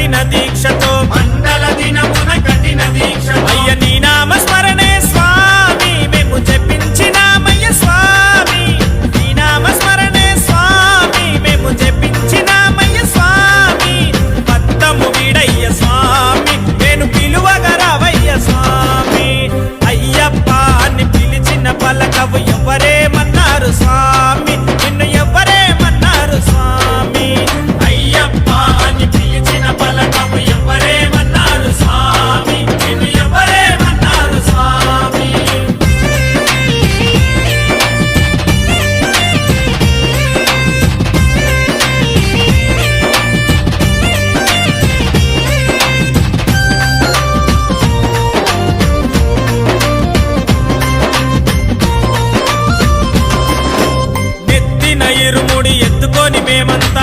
కఠిన దీక్షతో మండల దినమున కఠిన దీక్ష అయ్య నీ నామ స్మరణే స్వామి. మేము జపించినామయ్య స్వామి. నీ నామ స్మరణే స్వామి. మేము జపించినామయ్య స్వామి. పత్తము విడయ్య స్వామి. నేను పిలువగరవయ్య స్వామి. అయ్యప్ప అని పిలిచిన పలకవు ఎవరేమన్నారు స్వామి. ఇరుముడి ఎత్తుకొని మేమంతా